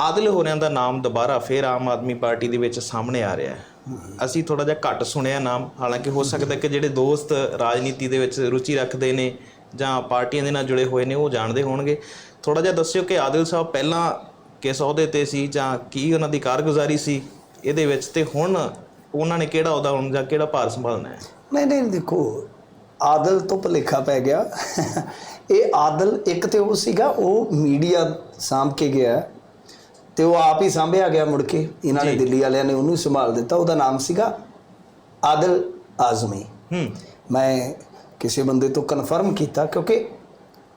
ਆਦਿਲ ਹੋਰਿਆਂ ਦਾ ਨਾਮ ਦੁਬਾਰਾ ਫੇਰ ਆਮ ਆਦਮੀ ਪਾਰਟੀ ਦੇ ਵਿੱਚ ਸਾਹਮਣੇ ਆ ਰਿਹਾ ਹੈ। ਅਸੀਂ ਥੋੜਾ ਜਿਹਾ ਘੱਟ ਸੁਣਿਆ ਨਾਮ, ਹਾਲਾਂਕਿ ਹੋ ਸਕਦਾ ਕਿ ਜਿਹੜੇ ਦੋਸਤ ਰਾਜਨੀਤੀ ਦੇ ਵਿੱਚ ਰੁਚੀ ਰੱਖਦੇ ਨੇ ਜਾਂ ਪਾਰਟੀਆਂ ਦੇ ਨਾਲ ਜੁੜੇ ਹੋਏ ਨੇ, ਉਹ ਜਾਣਦੇ ਹੋਣਗੇ। ਥੋੜਾ ਜਿਹਾ ਦੱਸਿਓ ਕਿ ਆਦਿਲ ਸਾਹਿਬ ਪਹਿਲਾਂ ਕਿਸ ਅਹੁਦੇ ਤੇ ਸੀ ਜਾਂ ਕੀ ਉਹਨਾਂ ਦੀ ਕਾਰਗੁਜ਼ਾਰੀ ਸੀ? ਇਹਦੇ ਵਿੱਚ ਤੇ ਹੁਣ ਉਹਨਾਂ ਨੇ ਕਿਹੜਾ ਅਹੁਦਾ ਹੁਣ ਜਾਂ ਕਿਹੜਾ ਭਾਰ ਸੰਭਾਲਣਾ ਹੈ? ਨਹੀਂ ਨਹੀਂ, ਦੇਖੋ, ਆਦਲ ਤੋਂ ਭੁਲੇਖਾ ਪੈ ਗਿਆ। ਇਹ ਆਦਲ ਇੱਕ ਤੇ ਉਹ ਸੀਗਾ, ਉਹ ਮੀਡੀਆ ਸਾਂਭ ਕੇ ਗਿਆ। ਤੇ ਉਹ ਆਪ ਹੀ ਸਾਂਭਿਆ ਗਿਆ ਮੁੜ ਕੇ। ਇਹਨਾਂ ਨੇ ਦਿੱਲੀ ਵਾਲਿਆਂ ਨੇ ਉਹਨੂੰ ਸੰਭਾਲ ਦਿੱਤਾ। ਉਹਦਾ ਨਾਮ ਸੀਗਾ ਆਦਲ ਆਜ਼ਮੀ। ਹੂੰ। ਮੈਂ ਕਿਸੇ ਬੰਦੇ ਤੋਂ ਕਨਫਰਮ ਕੀਤਾ ਕਿਉਂਕਿ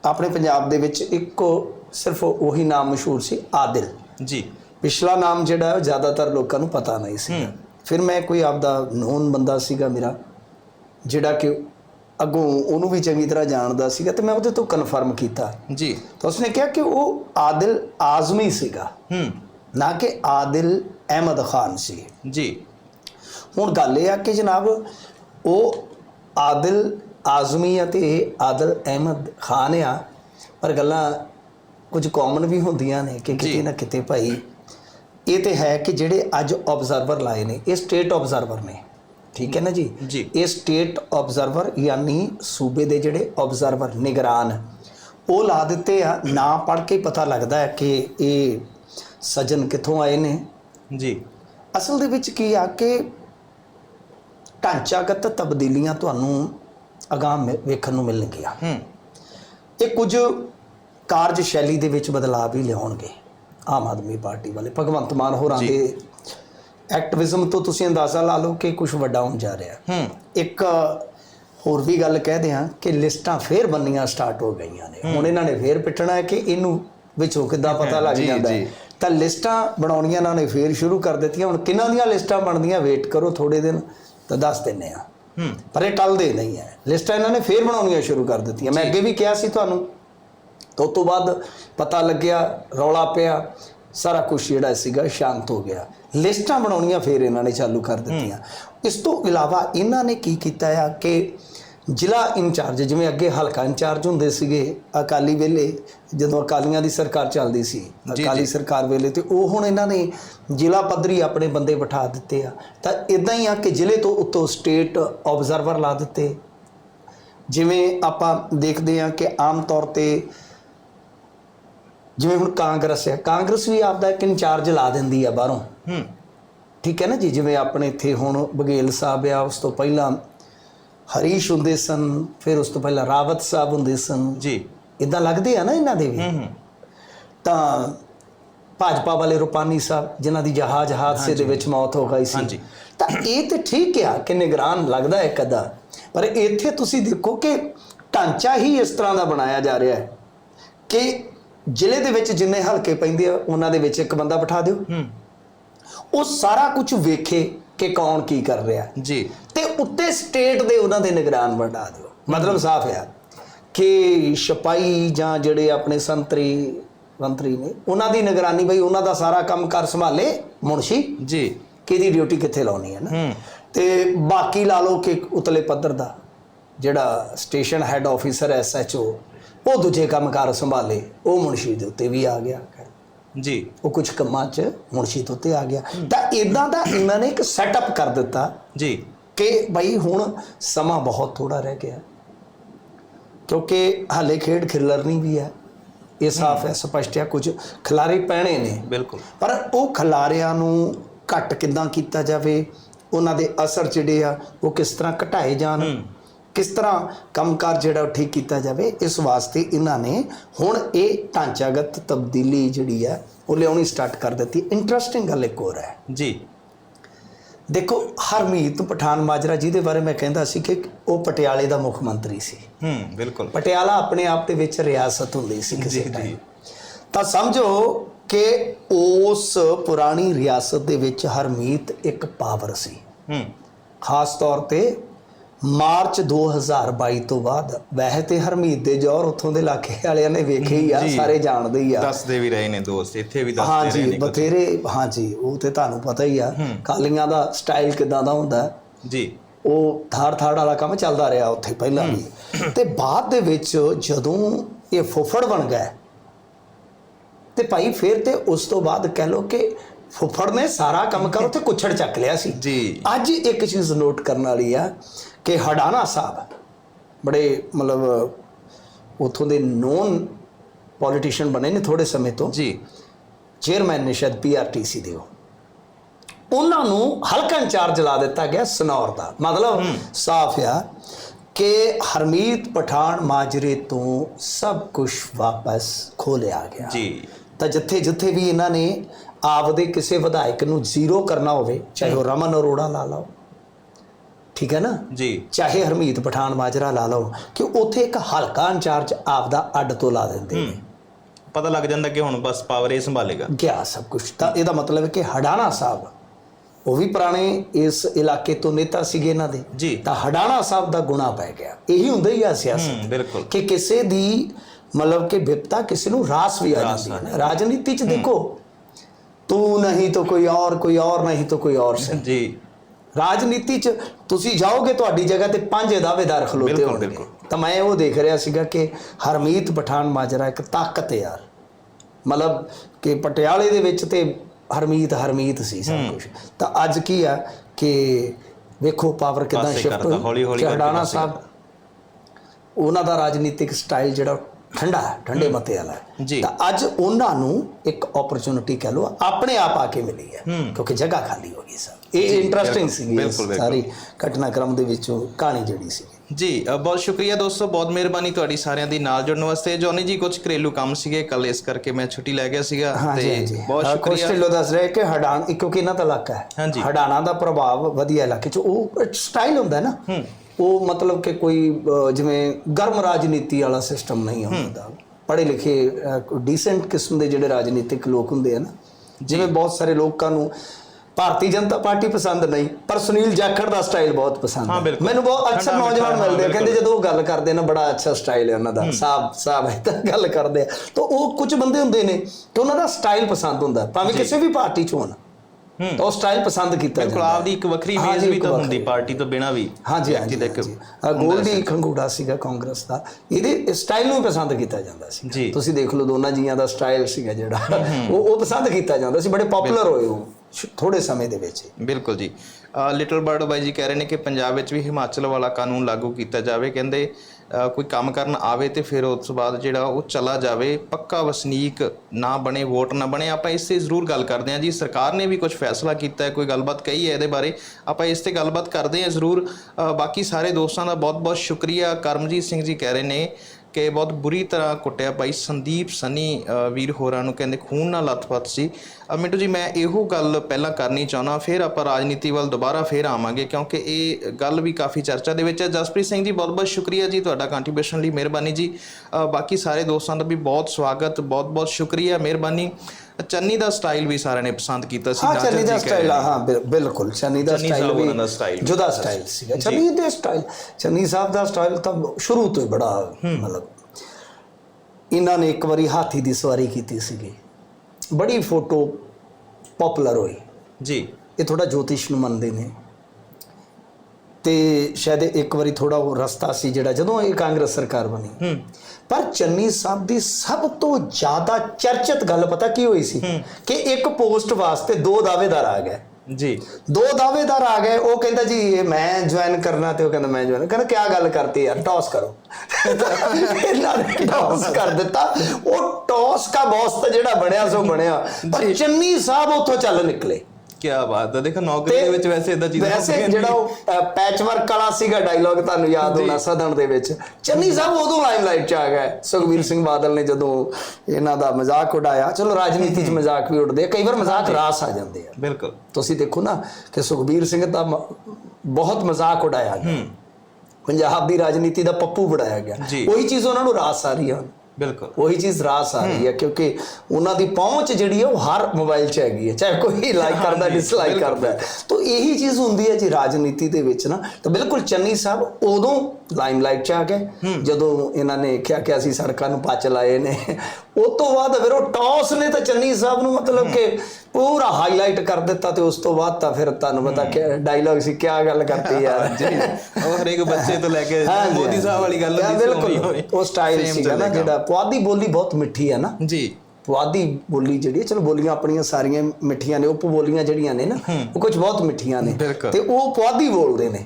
ਆਪਣੇ ਪੰਜਾਬ ਦੇ ਵਿੱਚ ਇੱਕੋ ਸਿਰਫ ਉਹੀ ਨਾਮ ਮਸ਼ਹੂਰ ਸੀ ਆਦਿਲ। ਜੀ। ਪਿਛਲਾ ਨਾਮ ਜਿਹੜਾ ਹੈ, ਉਹ ਜ਼ਿਆਦਾਤਰ ਲੋਕਾਂ ਨੂੰ ਪਤਾ ਨਹੀਂ ਸੀ ਫਿਰ ਮੈਂ ਕੋਈ ਆਪਦਾ ਨੋਨ ਬੰਦਾ ਸੀਗਾ ਮੇਰਾ ਜਿਹੜਾ ਕਿ ਅੱਗੋਂ ਉਹਨੂੰ ਵੀ ਚੰਗੀ ਤਰ੍ਹਾਂ ਜਾਣਦਾ ਸੀਗਾ ਤੇ ਮੈਂ ਉਹਦੇ ਤੋਂ ਕਨਫਰਮ ਕੀਤਾ। ਜੀ। ਤਾਂ ਉਸਨੇ ਕਿਹਾ ਕਿ ਉਹ ਆਦਿਲ ਆਜ਼ਮੀ ਸੀਗਾ। ਹੂੰ। ਨਾ ਕਿ ਆਦਿਲ ਅਹਿਮਦ ਖਾਨ ਸੀ। ਜੀ। ਹੁਣ ਗੱਲ ਇਹ ਆ ਕਿ ਜਨਾਬ ਉਹ ਆਦਿਲ ਆਜ਼ਮੀ ਅਤੇ ਇਹ ਆਦਿਲ ਅਹਿਮਦ ਖਾਨ ਆ ਪਰ ਗੱਲਾਂ ਕੁਝ ਕਾਮਨ ਵੀ ਹੁੰਦੀਆਂ ਨੇ ਕਿ ਕਿਤੇ ਨਾ ਕਿਤੇ ਭਾਈ ਇਹ ਤੇ ਹੈ ਕਿ ਜਿਹੜੇ ਅੱਜ ਆਬਜ਼ਰਵਰ ਲਾਏ ਨੇ ਇਹ ਸਟੇਟ ਆਬਜ਼ਰਵਰ ਨੇ। ਠੀਕ ਹੈ ਨਾ ਜੀ। ਇਹ ਸਟੇਟ ਆਬਜ਼ਰਵਰ ਯਾਨੀ ਸੂਬੇ ਦੇ ਜਿਹੜੇ ਆਬਜ਼ਰਵਰ ਨਿਗਰਾਨ ਉਹ ਲਾ ਦਿੱਤੇ ਆ। ਨਾ ਪੜ੍ਹ ਕੇ ਪਤਾ ਲੱਗਦਾ ਹੈ ਕਿ ਇਹ ਸੱਜਣ ਕਿੱਥੋਂ ਆਏ ਨੇ। ਜੀ। ਅਸਲ ਦੇ ਵਿੱਚ ਕੀ ਆ ਕਿ ਢਾਂਚਾਗਤ ਤਬਦੀਲੀਆਂ ਤੁਹਾਨੂੰ ਅਗਾਮ ਵੇਖਣ ਨੂੰ ਮਿਲਣਗੀਆਂ। ਹੂੰ। ਇਹ ਕੁਝ ਕਾਰਜਸ਼ੈਲੀ ਦੇ ਵਿੱਚ ਬਦਲਾਅ ਵੀ ਲਿਆਉਣਗੇ। ਆਮ ਆਦਮੀ ਪਾਰਟੀ ਵਾਲੇ ਭਗਵੰਤ ਮਾਨ ਹੋਰਾਂ ਦੇ ਐਕਟਿਵਿਜ਼ਮ ਤੋਂ ਤੁਸੀਂ ਅੰਦਾਜ਼ਾ ਲਾ ਲਓ ਕਿ ਕੁਝ ਵੱਡਾ ਹੋਣ ਜਾ ਰਿਹਾ। ਹੂੰ। ਇੱਕ ਹੋਰ ਵੀ ਗੱਲ ਕਹਿ ਦਿਆਂ ਕਿ ਲਿਸਟਾਂ ਫੇਰ ਬੰਨੀਆਂ ਸਟਾਰਟ ਹੋ ਗਈਆਂ ਨੇ। ਹੁਣ ਇਹਨਾਂ ਨੇ ਫੇਰ ਪਿੱਟਣਾ ਹੈ ਕਿ ਇਹਨੂੰ ਵਿੱਚੋਂ ਕਿੱਦਾਂ ਪਤਾ ਲੱਗ ਜਾਂਦਾ ਹੈ। ਤਾਂ ਲਿਸਟਾਂ ਬਣਾਉਣੀਆਂ ਇਹਨਾਂ ਨੇ ਫੇਰ ਸ਼ੁਰੂ ਕਰ ਦਿੱਤੀਆਂ। ਹੁਣ ਕਿੰਨਾਂ ਦੀਆਂ ਲਿਸਟਾਂ ਬਣਦੀਆਂ? ਵੇਟ ਕਰੋ ਥੋੜੇ ਦਿਨ ਤਾਂ ਦੱਸ ਦਿੰਨੇ ਆ ਹੂੰ। ਪਰ ਇਹ ਟਲਦੇ ਨਹੀਂ ਹੈ। ਲਿਸਟਾਂ ਇਹਨਾਂ ਨੇ ਫੇਰ ਬਣਾਉਣੀਆਂ ਸ਼ੁਰੂ ਕਰ ਦਿੱਤੀਆਂ। ਮੈਂ ਅੱਗੇ ਵੀ ਕਿਹਾ ਸੀ ਤੁਹਾਨੂੰ। ਤਾਂ ਤੋਂ ਬਾਅਦ ਪਤਾ ਲੱਗਿਆ ਰੌਲਾ ਪਿਆ। ਸਾਰਾ ਕੁਝ ਜਿਹੜਾ ਸੀਗਾ ਸ਼ਾਂਤ ਹੋ ਗਿਆ। ਲਿਸਟਾਂ ਬਣਾਉਣੀਆਂ ਫੇਰ ਇਹਨਾਂ ਨੇ ਚਾਲੂ ਕਰ ਦਿੱਤੀਆਂ। ਇਸ ਤੋਂ ਇਲਾਵਾ ਇਹਨਾਂ ਨੇ ਕੀ ਕੀਤਾ ਆ ਕਿ ਜ਼ਿਲ੍ਹਾ ਇੰਚਾਰਜ ਜਿਵੇਂ ਅੱਗੇ ਹਲਕਾ ਇੰਚਾਰਜ ਹੁੰਦੇ ਸੀਗੇ ਅਕਾਲੀ ਵੇਲੇ ਜਦੋਂ ਅਕਾਲੀਆਂ ਦੀ ਸਰਕਾਰ ਚੱਲਦੀ ਸੀ ਅਕਾਲੀ ਸਰਕਾਰ ਵੇਲੇ ਤੇ ਉਹ ਹੁਣ ਇਹਨਾਂ ਨੇ ਜ਼ਿਲ੍ਹਾ ਪੱਧਰੀ ਆਪਣੇ ਬੰਦੇ ਬਿਠਾ ਦਿੱਤੇ ਆ। ਤਾਂ ਇਦਾਂ ਹੀ ਆ ਕਿ ਜ਼ਿਲ੍ਹੇ ਤੋਂ ਉੱਤੋਂ ਸਟੇਟ ਆਬਜ਼ਰਵਰ ਲਾ ਦਿੱਤੇ। ਜਿਵੇਂ ਆਪਾਂ ਦੇਖਦੇ ਹਾਂ ਕਿ ਆਮ ਤੌਰ ਤੇ ਜਿਵੇਂ ਹੁਣ ਕਾਂਗਰਸ ਹੈ ਕਾਂਗਰਸ ਵੀ ਆਪਦਾ ਇੱਕ ਇੰਚਾਰਜ ਲਾ ਦਿੰਦੀ ਆ ਬਾਹਰੋਂ। ਹੂੰ। ਠੀਕ ਹੈ ਨਾ ਜੀ ਜਿਵੇਂ ਆਪਣੇ ਇੱਥੇ ਹੁਣ ਬਗੇਲ ਸਾਹਿਬ ਆ ਉਸ ਤੋਂ ਪਹਿਲਾਂ ਹਰੀਸ਼ ਹੁੰਦੇ ਸਨ ਫਿਰ ਉਸ ਤੋਂ ਪਹਿਲਾਂ ਰਾਵਤ ਸਾਹਿਬ ਹੁੰਦੇ ਸਨ। ਜੀ। ਇਦਾਂ ਲੱਗਦੇ ਆ ਨਾ ਇਹਨਾਂ ਦੇ ਵੀ। ਹੂੰ ਹੂੰ। ਤਾਂ ਭਾਜਪਾ ਵਾਲੇ ਰੂਪਾਨੀ ਸਾਹਿਬ ਜਿਨ੍ਹਾਂ ਦੀ ਜਹਾਜ਼ ਹਾਦਸੇ ਦੇ ਵਿੱਚ ਮੌਤ ਹੋ ਗਈ ਸੀ। ਹਾਂਜੀ। ਤਾਂ ਇਹ ਤੇ ਠੀਕ ਆ ਕਿ ਨਿਗਰਾਨ ਲੱਗਦਾ ਹੈ ਕਦਾ ਪਰ ਇੱਥੇ ਤੁਸੀਂ ਦੇਖੋ ਕਿ ਢਾਂਚਾ ਹੀ ਇਸ ਤਰ੍ਹਾਂ ਦਾ ਬਣਾਇਆ ਜਾ ਰਿਹਾ ਹੈ ਕਿ ਜ਼ਿਲ੍ਹੇ ਦੇ ਵਿੱਚ ਜਿੰਨੇ ਹਲਕੇ ਪੈਂਦੇ ਆ ਉਹਨਾਂ ਦੇ ਵਿੱਚ ਇੱਕ ਬੰਦਾ ਬਿਠਾ ਦਿਓ। ਹੂੰ। ਉਹ ਸਾਰਾ ਕੁਝ ਵੇਖੇ ਕਿ ਕੌਣ ਕੀ ਕਰ ਰਿਹਾ। ਜੀ। ਤੇ ਉੱਤੇ ਸਟੇਟ ਦੇ ਉਹਨਾਂ ਦੇ ਨਿਗਰਾਨ ਬਣਾ ਦਿਓ। ਮਤਲਬ ਸਾਫ਼ ਹੈ ਕਿ ਛਪਾਈ ਜਾਂ ਜਿਹੜੇ ਆਪਣੇ ਸੰਤਰੀ ਮੰਤਰੀ ਨੇ ਉਹਨਾਂ ਦੀ ਨਿਗਰਾਨੀ ਬਈ ਉਹਨਾਂ ਦਾ ਸਾਰਾ ਕੰਮ ਕਰ ਸੰਭਾਲੇ ਮੁਨਸ਼ੀ। ਜੀ। ਕਿਹਦੀ ਡਿਊਟੀ ਕਿੱਥੇ ਲਾਉਣੀ ਹੈ ਨਾ। ਤੇ ਬਾਕੀ ਲਾ ਲਓ ਕਿ ਉਤਲੇ ਪੱਧਰ ਦਾ ਜਿਹੜਾ ਸਟੇਸ਼ਨ ਹੈੱਡ ਆਫੀਸਰ ਐਸਐਚਓ ਉਹ ਦੂਜੇ ਕੰਮਕਾਰ ਸੰਭਾਲੇ ਉਹ ਮੁਨਸ਼ੀ ਦੇ ਉੱਤੇ ਵੀ ਆ ਗਿਆ। ਜੀ। ਉਹ ਕੁਝ ਕੰਮਾਂ 'ਚ ਮੁਨਸ਼ੀ ਤੋਂ ਉੱਤੇ ਆ ਗਿਆ। ਤਾਂ ਇਦਾਂ ਦਾ ਇਹਨਾਂ ਨੇ ਇੱਕ ਸੈਟਅਪ ਕਰ ਦਿੱਤਾ ਜੀ। ਕਿ ਬਈ ਹੁਣ ਸਮਾਂ ਬਹੁਤ ਥੋੜਾ ਰਹਿ ਗਿਆ। ਕਿਉਂਕਿ ਹਾਲੇ ਖੇਡ ਖਿਲਰਨੀ ਵੀ ਹੈ। ਇਹ ਸਾਫ਼ ਹੈ ਸਪਸ਼ਟ ਹੈ ਕੁਝ ਖਿਲਾਰੇ ਪੈਣੇ ਨੇ। ਬਿਲਕੁਲ। ਪਰ ਉਹ ਖਿਲਾਰਿਆਂ ਨੂੰ ਘੱਟ ਕਿੱਦਾਂ ਕੀਤਾ ਜਾਵੇ ਉਹਨਾਂ ਦੇ ਅਸਰ ਜਿਹੜੇ ਆ ਉਹ ਕਿਸ ਤਰ੍ਹਾਂ ਘਟਾਏ ਜਾਣ? ਕਿਸ ਤਰ੍ਹਾਂ ਕੰਮਕਾਰ ਜਿਹੜਾ ਉਹ ਠੀਕ ਕੀਤਾ ਜਾਵੇ ਇਸ ਵਾਸਤੇ ਇਹਨਾਂ ਨੇ ਹੁਣ ਇਹ ਢਾਂਚਾਗਤ ਤਬਦੀਲੀ ਜਿਹੜੀ ਹੈ ਉਹ ਲਿਆਉਣੀ ਸਟਾਰਟ ਕਰ ਦਿੱਤੀ। ਇੰਟਰਸਟਿੰਗ ਗੱਲ ਇੱਕ ਹੋਰ ਹੈ। ਜੀ। ਦੇਖੋ ਹਰਮੀਤ ਪਠਾਨ ਮਾਜਰਾ ਜਿਹਦੇ ਬਾਰੇ ਮੈਂ ਕਹਿੰਦਾ ਸੀ ਕਿ ਉਹ ਪਟਿਆਲੇ ਦਾ ਮੁੱਖ ਮੰਤਰੀ ਸੀ। ਹੂੰ ਬਿਲਕੁਲ। ਪਟਿਆਲਾ ਆਪਣੇ ਆਪ ਦੇ ਵਿੱਚ ਰਿਆਸਤ ਹੁੰਦੀ ਸੀ ਕਿਸੇ। ਟਾਈਮ ਤਾਂ ਸਮਝੋ ਕਿ ਉਸ ਪੁਰਾਣੀ ਰਿਆਸਤ ਦੇ ਵਿੱਚ ਹਰਮੀਤ ਇੱਕ ਪਾਵਰ ਸੀ। ਹੂੰ। ਖਾਸ ਤੌਰ ਤੇ ਮਾਰਚ 2022 ਤੋਂ ਬਾਅਦ। ਵੈਸੇ ਤੇ ਹਰਮੀਤ ਦੇ ਜੌਹਰ ਉੱਥੋਂ ਦੇ ਇਲਾਕੇ ਵਾਲਿਆਂ ਨੇ ਵੇਖੇ ਹੀ ਆ। ਸਾਰੇ ਜਾਣਦੇ ਹੀ ਆ। ਦੱਸਦੇ ਵੀ ਰਹੇ ਨੇ ਦੋਸਤ ਇੱਥੇ ਵੀ ਦੱਸਦੇ ਹਾਂਜੀ ਰਹੇ ਨੇ ਕੁਝ। ਬਥੇਰੇ ਹਾਂਜੀ ਉਹ ਤੇ ਤੁਹਾਨੂੰ ਪਤਾ ਹੀ ਆ। ਕਾਲੀਆਂ ਦਾ ਸਟਾਈਲ ਕਿਦਾਂ ਦਾ ਹੁੰਦਾ। ਜੀ। ਉਹ ਥਾੜ ਥਾੜ ਵਾਲਾ ਕੰਮ ਚੱਲਦਾ ਰਿਹਾ ਉੱਥੇ ਪਹਿਲਾਂ ਵੀ। ਤੇ ਬਾਅਦ ਦੇ ਵਿੱਚ ਜਦੋਂ ਇਹ ਫੁੱਫੜ ਬਣ ਗਿਆ ਤੇ ਭਾਈ ਫਿਰ ਤੇ ਉਸ ਤੋਂ ਬਾਅਦ ਕਹਿ ਲੋ ਕਿ ਫੁੱਫੜ ਨੇ ਸਾਰਾ ਕੰਮ ਕਰ ਉੱਥੇ ਕੁੱਛੜ ਚੱਕ ਲਿਆ ਸੀ। ਜੀ। ਅੱਜ ਇੱਕ ਚੀਜ਼ ਨੋਟ ਕਰਨ ਵਾਲੀ ਆ ਕਿ ਹਡਾਣਾ ਸਾਹਿਬ ਬੜੇ ਮਤਲਬ ਉਥੋਂ ਦੇ ਨੋਨ ਪੋਲੀਟੀਸ਼ੀਅਨ ਬਣੇ ਨੇ ਥੋੜੇ ਸਮੇਂ ਤੋਂ। ਜੀ। ਚੇਅਰਮੈਨ ਨੇ ਸ਼ਾਇਦ ਪੀਆਰਟੀਸੀ ਦੇ ਉਹ। ਉਹਨਾਂ ਨੂੰ ਹਲਕਾ ਇੰਚਾਰਜ ਲਾ ਦਿੱਤਾ ਗਿਆ ਸਨੌਰ ਦਾ। ਮਤਲਬ ਸਾਫ਼ ਆ ਕਿ ਹਰਮੀਤ ਪਠਾਨ ਮਾਜਰੇ ਤੋਂ ਸਭ ਕੁਝ ਵਾਪਸ ਖੋ ਲਿਆ ਗਿਆ। ਜੀ। ਤਾਂ ਜਿੱਥੇ ਜਿੱਥੇ ਵੀ ਇਹਨਾਂ ਨੇ ਆਪਦੇ ਕਿਸੇ ਵਿਧਾਇਕ ਨੂੰ ਜ਼ੀਰੋ ਕਰਨਾ ਹੋਵੇ ਚਾਹੇ ਉਹ ਰਮਨ ਅਰੋੜਾ ਲਾ ਲਓ ਠੀਕ ਹੈ ਨਾ? ਜੀ। ਚਾਹੇ ਹਰਮੀਤ ਪਠਾਨ ਮਾਜਰਾ ਲਾ ਲਓ ਕਿ ਉੱਥੇ ਇੱਕ ਹਲਕਾ ਇੰਚਾਰਜ ਆਪਦਾ ਅੱਡ ਤੋਂ ਲਾ ਦਿੰਦੇ ਨੇ। ਪਤਾ ਲੱਗ ਜਾਂਦਾ ਕਿ ਹੁਣ ਬਸ ਪਾਵਰ ਇਹ ਸੰਭਾਲੇਗਾ। ਗਿਆ ਸਭ ਕੁਝ ਤਾਂ ਇਹਦਾ ਮਤਲਬ ਹੈ ਕਿ ਹਡਾਣਾ ਸਾਹਿਬ ਉਹ ਵੀ ਪੁਰਾਣੇ ਇਸ ਇਲਾਕੇ ਤੋਂ ਨੇਤਾ ਸੀਗੇ ਇਹਨਾਂ ਦੇ। ਜੀ। ਤਾਂ ਹਡਾਣਾ ਸਾਹਿਬ ਦਾ ਗੁਣਾ ਪੈ ਗਿਆ। ਇਹੀ ਹੁੰਦਾ ਹੀ ਆ ਸਿਆਸਤ ਬਿਲਕੁਲ। ਕਿ ਕਿਸੇ ਦੀ ਮਤਲਬ ਕਿ ਵਿਪਤਾ ਕਿਸੇ ਨੂੰ ਰਾਸ ਵੀ ਆ ਜਾਂਦੀ ਹੈ। ਰਾਜਨੀਤੀ ਚ ਦੇਖੋ ਤੂੰ ਨਹੀਂ ਤਾਂ ਕੋਈ ਔਰ ਕੋਈ ਔਰ ਨਹੀਂ ਤਾਂ ਕੋਈ ਔਰ। ਜੀ। ਰਾਜਨੀਤੀ ਚ ਤੁਸੀਂ ਜਾਓਗੇ ਤੁਹਾਡੀ ਜਗ੍ਹਾ ਤੇ ਪੰਜ ਦਾਅਵੇਦਾਰ ਖਲੋਤੇ ਹੋਣਗੇ। ਬਿਲਕੁਲ। ਤਾਂ ਮੈਂ ਉਹ ਦੇਖ ਰਿਹਾ ਸੀਗਾ ਕਿ ਹਰਮੀਤ ਪਠਾਨ ਮਾਜਰਾ ਇੱਕ ਤਾਕਤ ਹੈ ਯਾਰ। ਮਤਲਬ ਕਿ ਪਟਿਆਲੇ ਦੇ ਵਿੱਚ ਤੇ ਹਰਮੀਤ ਹਰਮੀਤ ਸੀ ਸਭ ਕੁਝ ਤਾਂ ਅੱਜ ਕੀ ਆ ਕਿ ਵੇਖੋ ਪਾਵਰ ਕਿਦਾਂ ਸ਼ਿਫਟ ਹਡਾਣਾ ਪਾਸੇ ਸਾਹਿਬ ਉਹਨਾਂ ਦਾ ਰਾਜਨੀਤਿਕ ਸਟਾਈਲ ਜਿਹੜਾ ਠੰਡਾ ਹੈ। ਠੰਡੇ ਮਤੇ ਵਾਲਾ। ਹੈ ਜੀ। ਤਾਂ ਅੱਜ ਉਹਨਾਂ ਨੂੰ ਇੱਕ ਓਪਰਚੁਨਿਟੀ ਕਹ ਲਓ ਆਪਣੇ ਆਪ ਆ ਕੇ ਮਿਲੀ ਹੈ। ਕਿਉਂਕਿ ਜਗ੍ਹਾ ਖਾਲੀ ਹੋ ਗਈ ਸਰ। ਇਹ ਇੰਟਰਸਟਿੰਗ ਸੀ ਬਿਲਕੁਲ, ਬਿਲਕੁਲ। ਸਾਰੀ ਘਟਨਾਕ੍ਰਮ ਦੇ ਵਿੱਚੋਂ ਕਹਾਣੀ ਜਿਹੜੀ ਸੀ ਜੀ ਅ, ਬਹੁਤ ਸ਼ੁਕਰੀਆ ਦੋਸਤੋ ਬਹੁਤ ਮਿਹਰਬਾਨੀ ਤੁਹਾਡੀ ਸਾਰਿਆਂ ਦੀ ਨਾਲ ਜੁੜਨ ਵਾਸਤੇ। ਜੋਨੀ ਜੀ ਕੁਝ ਘਰੇਲੂ ਕੰਮ ਸੀਗੇ ਕੱਲ ਇਸ ਕਰਕੇ ਮੈਂ ਛੁੱਟੀ ਲੈ ਗਿਆ ਸੀਗਾ ਹਾਂਜੀ ਹਾਂਜੀ ਬਹੁਤ ਸ਼ੁਕਰੀਆ। ਕੋਸਟੇਲੋ ਦੱਸ ਰਿਹਾ ਕਿ ਹਡਾਨ ਕਿਉਂਕਿ ਇਹਨਾਂ ਦਾ ਇਲਾਕਾ ਹੈ। ਹਾਂਜੀ। ਹਡਾਣਾ ਦਾ ਪ੍ਰਭਾਵ ਵਧੀਆ ਇਲਾਕੇ 'ਚ ਉਹ ਸਟਾਈਲ ਹੁੰਦਾ ਹੈ। ਨਾ ਉਹ ਮਤਲਬ ਕਿ ਕੋਈ ਜਿਵੇਂ ਗਰਮ ਰਾਜਨੀਤੀ ਵਾਲਾ ਸਿਸਟਮ ਨਹੀਂ ਹੁੰਦਾ। ਪੜ੍ਹੇ ਲਿਖੇ ਡੀਸੈਂਟ ਕਿਸਮ ਦੇ ਜਿਹੜੇ ਰਾਜਨੀਤਿਕ ਲੋਕ ਹੁੰਦੇ ਆ ਨਾ ਜਿਵੇਂ ਬਹੁਤ ਸਾਰੇ ਲੋਕਾਂ ਨੂੰ ਭਾਰਤੀ ਜਨਤਾ ਪਾਰਟੀ ਪਸੰਦ ਨਹੀਂ ਪਰ ਸੁਨੀਲ ਜਾਖੜ ਦਾ ਸਟਾਈਲ ਬਹੁਤ ਪਸੰਦ ਹਾਂ, ਹੈ। ਮੈਨੂੰ ਬਹੁਤ ਅਕਸਰ ਠੰਡਾ ਨੌਜਵਾਨ ਮਿਲਦੇ ਆ ਹਾਂ, ਕਹਿੰਦੇ ਜਦੋਂ ਉਹ ਗੱਲ ਕਰਦੇ ਨਾ ਬੜਾ ਅੱਛਾ ਸਟਾਈਲ ਹੈ ਉਹਨਾਂ ਦਾ। ਸਾਬ ਸਾਬ ਇਦਾਂ ਗੱਲ ਕਰਦੇ ਆ। ਤਾਂ ਉਹ ਕੁਝ ਬੰਦੇ ਹੁੰਦੇ ਨੇ ਕਿ ਉਹਨਾਂ ਦਾ ਸਟਾਈਲ ਪਸੰਦ ਹੁੰਦਾ ਭਾਵੇਂ ਕਿਸੇ ਵੀ ਪਾਰਟੀ ਚ ਹੋਣ। ਤਾਂ ਉਹ ਸਟਾਈਲ ਪਸੰਦ ਕੀਤਾ ਬਿਲਕੁਲ ਆਪਦੀ ਇੱਕ ਵੱਖਰੀ ਇਮੇਜ ਵੀ ਤਾਂ। ਹੁੰਦੀ ਪਾਰਟੀ ਤੋਂ ਬਿਨਾ ਵੀ। ਹਾਂਜੀ ਹਾਂਜੀ ਗੋਲਡੀ ਖੰਗੂੜਾ ਸੀਗਾ ਕਾਂਗਰਸ ਦਾ। ਇਹਦੇ ਸਟਾਈਲ ਨੂੰ ਪਸੰਦ ਕੀਤਾ ਜਾਂਦਾ ਸੀ। ਤੁਸੀਂ ਦੇਖ ਲਓ ਦੋਨਾਂ ਜੀਆਂ ਦਾ ਸਟਾਈਲ ਸੀਗਾ ਜਿਹੜਾ। ਉਹ ਉਹ ਪਸੰਦ ਕੀਤਾ ਜਾਂਦਾ ਸੀ ਬੜੇ ਪਪੂਲਰ ਹੋਏ ਉਹ ਥੋੜੇ ਸਮੇਂ ਦੇ ਵਿੱਚ। ਬਿਲਕੁਲ ਜੀ। ਲਿਟਲ ਬਰਡ ਬਾਈ ਜੀ ਕਹਿ ਰਹੇ ਨੇ ਕਿ ਪੰਜਾਬ ਵਿੱਚ ਵੀ ਹਿਮਾਚਲ ਵਾਲਾ ਕਾਨੂੰਨ ਲਾਗੂ ਕੀਤਾ ਜਾਵੇ। ਕਹਿੰਦੇ ਕੋਈ ਕੰਮ ਕਰਨ ਆਵੇ ਤੇ ਫਿਰ ਉਸ ਤੋਂ ਬਾਅਦ ਜਿਹੜਾ ਉਹ ਚਲਾ ਜਾਵੇ, ਪੱਕਾ ਵਸਨੀਕ ਨਾ ਬਣੇ, ਵੋਟ ਨਾ ਬਣੇ, ਆਪਾਂ ਇਸ ਤੇ ਜ਼ਰੂਰ ਗੱਲ ਕਰਦੇ ਹਾਂ ਜੀ। ਸਰਕਾਰ ਨੇ ਵੀ ਕੁਝ ਫੈਸਲਾ ਕੀਤਾ ਹੈ, ਕੋਈ ਗੱਲਬਾਤ ਕਹੀ ਹੈ ਇਹਦੇ ਬਾਰੇ, ਆਪਾਂ ਇਸ ਤੇ ਗੱਲਬਾਤ ਕਰਦੇ ਹਾਂ ਜ਼ਰੂਰ। ਬਾਕੀ ਸਾਰੇ ਦੋਸਤਾਂ ਦਾ ਬਹੁਤ-ਬਹੁਤ ਸ਼ੁਕਰੀਆ। ਕਰਮਜੀਤ ਸਿੰਘ ਜੀ ਕਹਿ ਰਹੇ ਨੇ ਕਿ ਬਹੁਤ ਬੁਰੀ ਤਰ੍ਹਾਂ ਕੁੱਟਿਆ ਭਾਈ ਸੰਦੀਪ ਸਨੀ ਵੀਰ ਹੋਰਾਂ ਨੂੰ ਕਹਿੰਦੇ ਖੂਨ ਨਾਲ ਲੱਥਪੱਥ ਸੀ। ਮਿੰਟੂ ਜੀ, ਮੈਂ ਇਹੋ ਗੱਲ ਪਹਿਲਾਂ ਕਰਨੀ ਚਾਹੁੰਦਾ, ਫਿਰ ਆਪਾਂ ਰਾਜਨੀਤੀ ਵੱਲ ਦੁਬਾਰਾ ਫਿਰ ਆਵਾਂਗੇ, ਕਿਉਂਕਿ ਇਹ ਗੱਲ ਵੀ ਕਾਫੀ ਚਰਚਾ ਦੇ ਵਿੱਚ ਹੈ। ਜਸਪ੍ਰੀਤ ਸਿੰਘ ਜੀ, ਬਹੁਤ ਬਹੁਤ ਸ਼ੁਕਰੀਆ ਜੀ ਤੁਹਾਡਾ ਕੰਟਰੀਬਿਊਸ਼ਨ ਲਈ ਮਿਹਰਬਾਨੀ ਜੀ। ਬਾਕੀ ਸਾਰੇ ਦੋਸਤਾਂ ਦਾ ਵੀ ਬਹੁਤ ਸਵਾਗਤ, ਬਹੁਤ ਬਹੁਤ ਸ਼ੁਕਰੀਆ ਮਿਹਰਬਾਨੀ। ਚੰਨੀ ਦਾ ਸਟਾਈਲ ਵੀ ਸਾਰਿਆਂ ਨੇ ਪਸੰਦ ਕੀਤਾ ਸੀ ਹਾਂ ਚੰਨੀ ਦਾ ਜੀ ਕਹਿ ਰਹੇ ਸਟਾਈਲ ਹਾਂ ਬਿਲ- ਬਿਲਕੁਲ ਚੰਨੀ ਦਾ ਚੰਨੀ ਸਟਾਈਲ ਸਾਹਿਬ ਵੀ ਉਹਨਾਂ ਦਾ style। ਜੁਦਾ ਸਟਾਈਲ ਸੀਗਾ। ਚੰਨੀ ਦੇ ਸਟਾਈਲ ਚੰਨੀ ਸਾਹਿਬ ਦਾ ਸਟਾਈਲ ਤਾਂ ਸ਼ੁਰੂ ਤੋਂ ਹੀ ਬੜਾ ਮਤਲਬ ਇਹਨਾਂ ਨੇ ਇੱਕ ਵਾਰੀ ਹਾਥੀ ਦੀ ਸਵਾਰੀ ਕੀਤੀ ਸੀਗੀ। ਬੜੀ ਫੋਟੋ ਪਪੂਲਰ ਹੋਈ। ਜੀ। ਇਹ ਥੋੜਾ ਜੋਤਿਸ਼ ਨੂੰ ਮੰਨਦੇ ਨੇ। ਤੇ ਸ਼ਾਇਦ ਇੱਕ ਵਾਰੀ ਥੋੜਾ ਉਹ ਰਸਤਾ ਸੀ ਜਿਹੜਾ ਜਦੋਂ ਇਹ ਕਾਂਗਰਸ ਸਰਕਾਰ ਬਣੀ। ਪਰ ਚੰਨੀ ਸਾਹਿਬ ਦੀ ਸਭ ਤੋਂ ਜ਼ਿਆਦਾ ਚਰਚਿਤ ਗੱਲ ਪਤਾ ਕੀ ਹੋਈ ਸੀ? ਕਿ ਇੱਕ ਪੋਸਟ ਵਾਸਤੇ ਦੋ ਦਾਅਵੇਦਾਰ ਆ ਗਏ। ਜੀ। ਦੋ ਦਾਅਵੇਦਾਰ ਆ ਗਏ ਉਹ ਕਹਿੰਦਾ ਜੀ ਇਹ ਮੈਂ ਜੁਆਇਨ ਕਰਨਾ ਤੇ ਉਹ ਕਹਿੰਦਾ ਮੈਂ ਜੁਆਇਨ ਕਹਿੰਦਾ ਕੀ ਗੱਲ ਕਰਤੀ ਯਾਰ ਟੌਸ ਕਰੋ। ਇਹਨਾਂ ਨੇ ਟੌਸ ਕਰ ਦਿੱਤਾ। ਉਹ ਟੌਸ ਦਾ ਬੌਸ ਤਾਂ ਜਿਹੜਾ ਬਣਿਆ ਸੋ ਬਣਿਆ। ਪਰ ਚੰਨੀ ਸਾਹਿਬ ਉੱਥੋਂ ਚੱਲ ਨਿਕਲੇ। ਕੀ ਬਾਤ ਹੈ। ਦੇਖੋ ਨੌਕਰੀ ਦੇ ਵਿੱਚ ਵੈਸੇ ਇਦਾਂ ਚੀਜ਼ਾਂ ਵੈਸੇ ਜਿਹੜਾ। ਉਹ ਪੈਚ ਵਰਕ ਵਾਲਾ ਸੀਗਾ ਡਾਇਲੌਗ ਤੁਹਾਨੂੰ ਯਾਦ ਹੋਣਾ ਸਦਨ ਦੇ ਵਿੱਚ। ਚੰਨੀ ਸਾਹਿਬ ਉਦੋਂ ਲਾਈਮਲਾਈਟ 'ਚ ਆ ਗਏ। ਸੁਖਬੀਰ ਸਿੰਘ ਬਾਦਲ ਨੇ ਜਦੋਂ ਇਹਨਾਂ ਦਾ ਮਜ਼ਾਕ ਉਡਾਇਆ। ਚਲੋ ਰਾਜਨੀਤੀ 'ਚ ਮਜ਼ਾਕ ਵੀ ਉੱਡਦੇ ਆ। ਕਈ ਵਾਰ ਮਜ਼ਾਕ ਰਾਸ ਆ ਜਾਂਦੇ ਆ। ਬਿਲਕੁਲ। ਤੁਸੀਂ ਦੇਖੋ ਨਾ ਕਿ ਸੁਖਬੀਰ ਸਿੰਘ ਦਾ ਬਹੁਤ ਮਜ਼ਾਕ ਉਡਾਇਆ ਗਿਆ। ਪੰਜਾਬ ਦੀ ਰਾਜਨੀਤੀ ਦਾ ਪੱਪੂ ਬਣਾਇਆ ਗਿਆ। ਉਹੀ ਚੀਜ਼ ਉਹਨਾਂ ਨੂੰ ਰਾਸ ਆ ਰਹੀ ਆ। ਬਿਲਕੁਲ। ਉਹੀ ਚੀਜ਼ ਰਾਸ ਆ ਰਹੀ ਹੈ ਕਿਉਂਕਿ ਉਹਨਾਂ ਦੀ ਪਹੁੰਚ ਜਿਹੜੀ ਹੈ ਉਹ ਹਰ ਮੋਬਾਈਲ 'ਚ ਹੈਗੀ ਹੈ। ਚਾਹੇ ਕੋਈ ਲਾਈਕ ਕਰਦਾ ਡਿਸਲਾਈਕ ਕਰਦਾ। ਤਾਂ ਇਹੀ ਚੀਜ਼ ਹੁੰਦੀ ਹੈ ਜੀ ਰਾਜਨੀਤੀ ਦੇ ਵਿੱਚ ਨਾ। ਤਾਂ ਬਿਲਕੁਲ ਚੰਨੀ ਸਾਹਿਬ ਉਦੋਂ ਲਾਈਮਲਾਈਟ 'ਚ ਆ ਗਏ ਜਦੋਂ ਇਹਨਾਂ ਨੇ ਕਿਹਾ ਕਿ ਅਸੀਂ ਸੜਕਾਂ ਨੂੰ ਪੱਚ ਲਾਏ ਨੇ। ਉਸ ਤੋਂ ਬਾਅਦ ਫਿਰ ਉਹ ਟੌਸ ਨੇ ਤਾਂ ਚੰਨੀ ਸਾਹਿਬ ਨੂੰ ਮਤਲਬ ਕਿ ਪੂਰਾ ਹਾਈਲਾਈਟ ਕਰ ਦਿੱਤਾ ਤੇ ਉਸ ਤੋਂ ਬਾਅਦ ਤਾਂ ਫਿਰ ਤੁਹਾਨੂੰ ਪਤਾ ਕਿ ਡਾਇਲੌਗ ਸੀ ਕਿਆ ਗੱਲ ਕਰਤੀ ਯਾਰ। ਜੀ। ਉਹ ਹਰੇਕ ਬੱਚੇ ਤੋਂ ਲੈ ਕੇ ਮੋਦੀ ਸਾਹਿਬ ਵਾਲੀ ਗੱਲ ਹੁੰਦੀ ਸੀ, ਬਿਲਕੁਲ। ਉਹ ਸਟਾਈਲ ਸੀਗਾ ਨਾ। ਜਿਹੜਾ। ਪੁਆਧੀ ਬੋਲੀ ਬਹੁਤ ਮਿੱਠੀ ਹੈ ਨਾ। ਜੀ। ਪੁਆਧੀ ਬੋਲੀ ਜਿਹੜੀ ਚਲੋ ਬੋਲੀਆਂ ਆਪਣੀਆਂ ਸਾਰੀਆਂ ਮਿੱਠੀਆਂ ਨੇ ਉਪ ਬੋਲੀਆਂ ਜਿਹੜੀਆਂ ਨੇ ਨਾ ਉਹ ਕੁਝ ਬਹੁਤ ਮਿੱਠੀਆਂ ਨੇ। ਤੇ ਉਹ ਪੁਆਧੀ ਬੋਲਦੇ ਨੇ।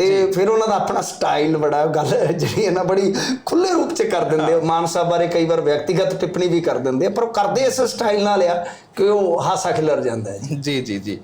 ਤੇ ਫਿਰ ਉਹਨਾਂ ਦਾ ਆਪਣਾ ਸਟਾਈਲ ਬੜਾ ਗੱਲ ਜਿਹੜੀ ਹੈ ਨਾ ਬੜੀ ਖੁੱਲੇ ਰੂਪ ਚ ਕਰ ਦਿੰਦੇ ਆ। ਮਾਨ ਸਾਹਿਬ ਬਾਰੇ ਕਈ ਵਾਰ ਵਿਅਕਤੀਗਤ ਟਿੱਪਣੀ ਵੀ ਕਰ ਦਿੰਦੇ ਆ ਪਰ ਉਹ ਕਰਦੇ ਇਸ ਸਟਾਈਲ ਨਾਲ ਆ ਕਿ ਉਹ ਹਾਸਾ ਖਿਲਰ ਜਾਂਦਾ ਹੈ। ਜੀ ਜੀ ਜੀ ਜੀ।